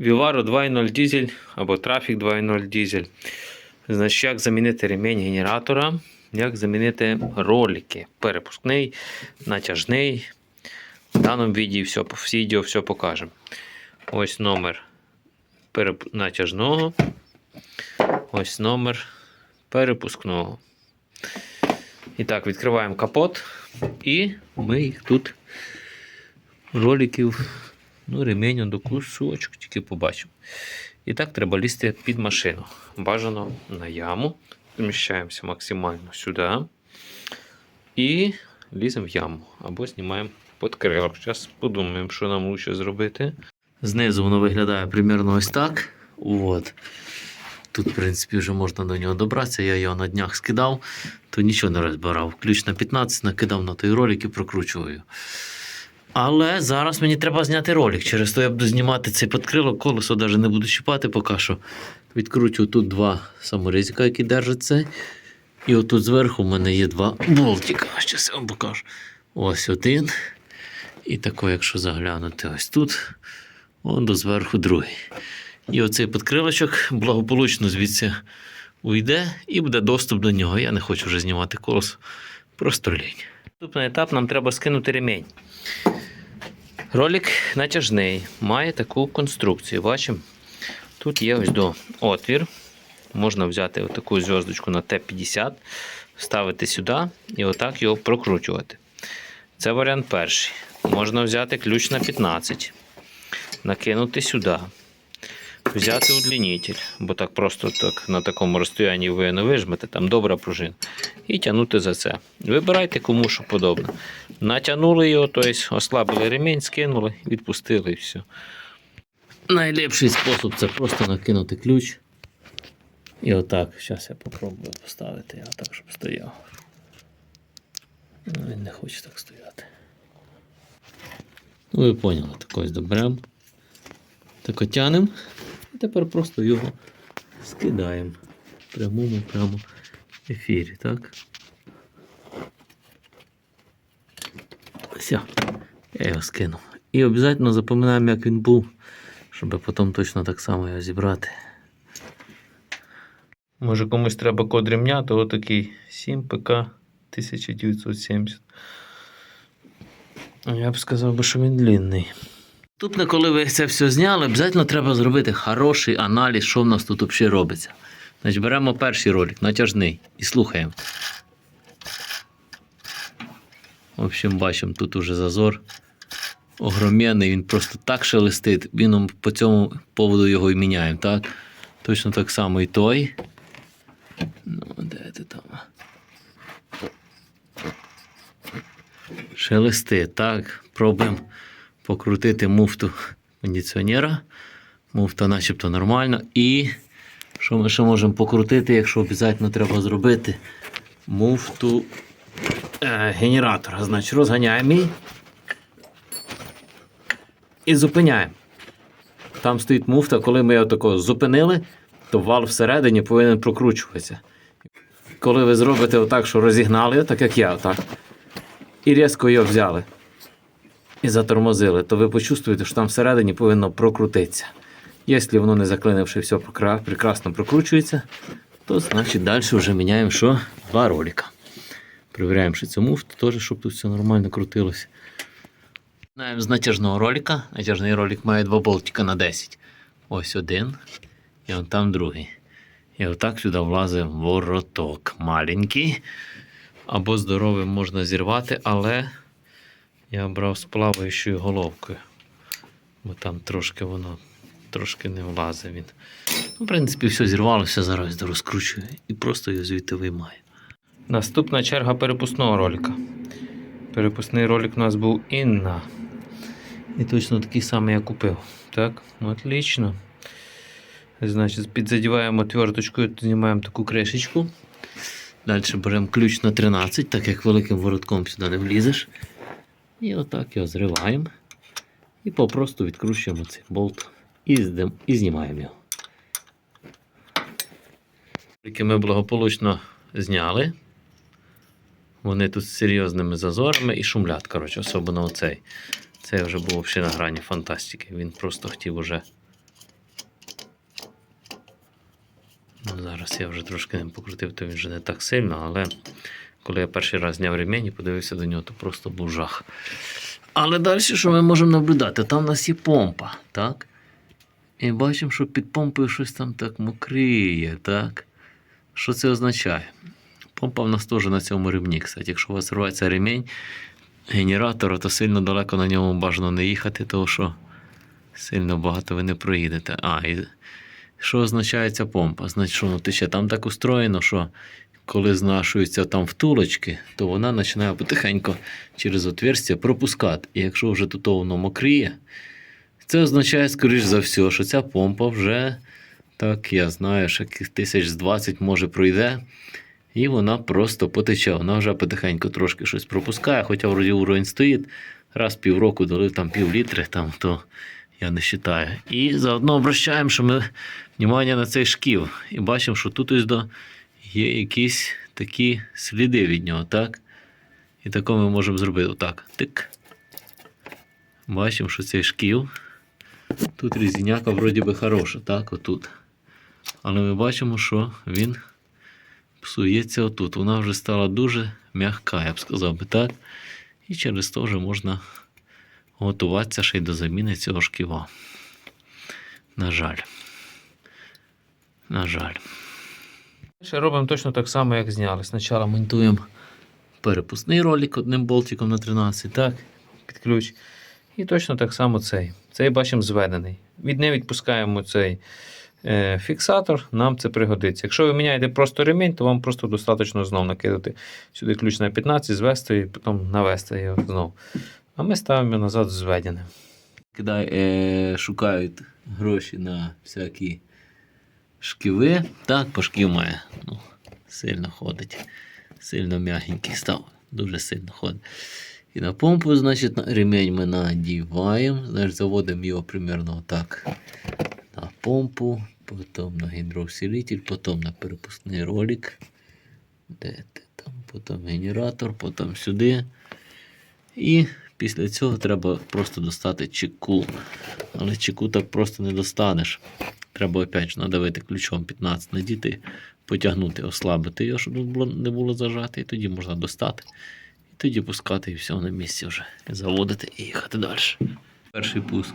Vivaro 2.0 дизель або Traffic 2.0 дизель. Значить, як замінити ремінь генератора, як замінити ролики. Перепускний, натяжний. В даному відео все, відео все покажемо. Ось номер натяжного. Ось номер перепускного. І так, відкриваємо капот. І ми їх тут роликів, ну, ремень до кусочок тільки побачимо. І так треба лізти під машину. Бажано на яму. Зміщаємося максимально сюди. І ліземо в яму. Або знімаємо під крило. Зараз подумаємо, що нам краще зробити. Знизу воно виглядає примерно ось так. От. Тут, в принципі, вже можна до нього добратися. Я його на днях скидав, то нічого не розбирав. Ключ на 15 накидав на той ролик і прокручую. Але зараз мені треба зняти ролик. Через то я буду знімати цей підкрилок, колесо навіть не буду чіпати поки що. Відкручу тут два саморізика, які держать це. І отут зверху в мене є два болтика. Зараз я вам покажу. Ось один. І тако, якщо заглянути ось тут, он до зверху другий. І оцей підкрилочок благополучно звідси уйде і буде доступ до нього. Я не хочу вже знімати колесо. Просто лінь. Наступний етап нам треба скинути ремінь. Ролик натяжний, має таку конструкцію. Бачимо? Тут є ось до отвір. Можна взяти таку зв'язочку на Т-50, вставити сюди і отак його прокручувати. Це варіант перший. Можна взяти ключ на 15, накинути сюди, взяти удлінитель, бо так просто так, на такому розстоянні ви не вижмете, там добра пружина, і тягнути за це. Вибирайте кому що подобно. Натягнули його, тобто ослабили ремінь, скинули, відпустили і все. Найліпший спосіб це просто накинути ключ. І отак, зараз я попробую поставити його так, щоб стояв. Ну, він не хоче так стояти. Ну, ви поняли, так ось добрем. Так отянемо. І тепер просто його скидаємо в прямому прямо ефірі, так? Все, я його скинув. І обов'язково запам'ятаємо, як він був, щоб потім точно так само його зібрати. Може комусь треба код ремня, то отакий 7 ПК 1970. Я б сказав би, що він длинний. Наступне, коли ви це все зняли, обов'язково треба зробити хороший аналіз, що в нас тут взагалі робиться. Значить, беремо перший ролик, натяжний, і слухаємо. В общем, бачимо, тут уже зазор огроменний, він просто так шелестить. Він по цьому поводу його і міняємо, так? Точно так само і той. Ну, де ти там? Шелести, так. Пробуємо покрутити муфту кондиціонера. Муфта начебто нормально. І що ми ще можемо покрутити, якщо обов'язково треба зробити муфту е, генератора. Значить, розганяємо її і зупиняємо. Там стоїть муфта, коли ми його тако зупинили, то вал всередині повинен прокручуватися. Коли ви зробите отак, що розігнали, його, так як я, отак, і різко його взяли і затормозили, то ви почувствуєте, що там всередині повинно прокрутитися. Якщо воно не заклинивши, все прекрасно прокручується, то значить далі вже міняємо що? Два ролика. Перевіряємо, що цю муфту теж, щоб тут все нормально крутилося. Починаємо з натяжного ролика. Натяжний ролик має два болтика на 10. Ось один. І он там другий. І отак сюди влазить вороток. Маленький. Або здоровим можна зірвати, але я брав з плаваючою головкою. Бо там трошки воно трошки не влазить він. Ну, в принципі, все зірвалося, зараз розкручую і просто його звідти виймаю. Наступна черга перепускного ролика. Перепускний ролик у нас був Інна. І точно такий самий я купив. Так, ну, отлично. Значить, підзадіваємо твердочкою, знімаємо таку кришечку. Далі беремо ключ на 13, так як великим воротком сюди не влізеш. І отак його зриваємо. І попросту відкручуємо цей болт і, здим- і знімаємо його. Ми благополучно зняли. Вони тут з серйозними зазорами і шумлят, коротше, особливо оцей. Це вже був взагалі на грані фантастики. Він просто хотів уже. Ну, Зараз я вже трошки ним покрутив, то він вже не так сильно, але коли я перший раз зняв ремінь і подивився до нього, то просто був жах. Але далі, що ми можемо наблюдати? Там у нас є помпа, так? І бачимо, що під помпою щось там так мокріє, так? Що це означає? Помпа в нас теж на цьому ремні. Кстати, якщо у вас рветься ремінь генератора, то сильно далеко на ньому бажано не їхати, тому що сильно багато ви не проїдете. А, і що означає ця помпа? Значить, що ну, ти ще там так устроєно, що коли знашуються там втулочки, то вона починає потихеньку через отверстя пропускати. І якщо вже тут воно мокріє, це означає, скоріш за все, що ця помпа вже, так я знаю, що тисяч з 20 може пройде, і вона просто потече. Вона вже потихеньку трошки щось пропускає, хоча вроді уровень стоїть. Раз півроку долив там пів літри, там, то я не вважаю. І заодно обращаємо, що ми внимання на цей шків. І бачимо, що тут ось до є якісь такі сліди від нього, так? І тако ми можемо зробити отак. Тик. Бачимо, що цей шкіл. Тут різіняка вроді би хороша, так, отут. Але ми бачимо, що він псується отут. Вона вже стала дуже м'яка, я б сказав би так. І через то вже можна готуватися ще й до заміни цього шківа. На жаль. На жаль. Ще робимо точно так само, як зняли. Спочатку монтуємо перепускний ролик одним болтиком на 13, так, під ключ. І точно так само цей. Цей бачимо зведений. Від не відпускаємо цей фіксатор, нам це пригодиться. Якщо ви міняєте просто ремінь, то вам просто достатньо знову накидати сюди ключ на 15, звести і потім навести його знову. А ми ставимо назад зведеним. Кидай, е, шукають гроші на всякі шківи. Так, по шків має. Ну, сильно ходить. Сильно м'ягенький став. Дуже сильно ходить. І на помпу, значить, на ремень ми надіваємо. Значить, заводимо його примерно так. Помпу, потім на гідроусилитель, потім на перепускний ролик. Де ти там? Потім генератор, потім сюди. І після цього треба просто достати чеку. Але чеку так просто не достанеш. Треба опять же надавити ключом 15 надіти, потягнути, ослабити його, щоб не було зажати, і тоді можна достати. І тоді пускати і все на місці вже. Заводити і їхати далі. Перший пуск.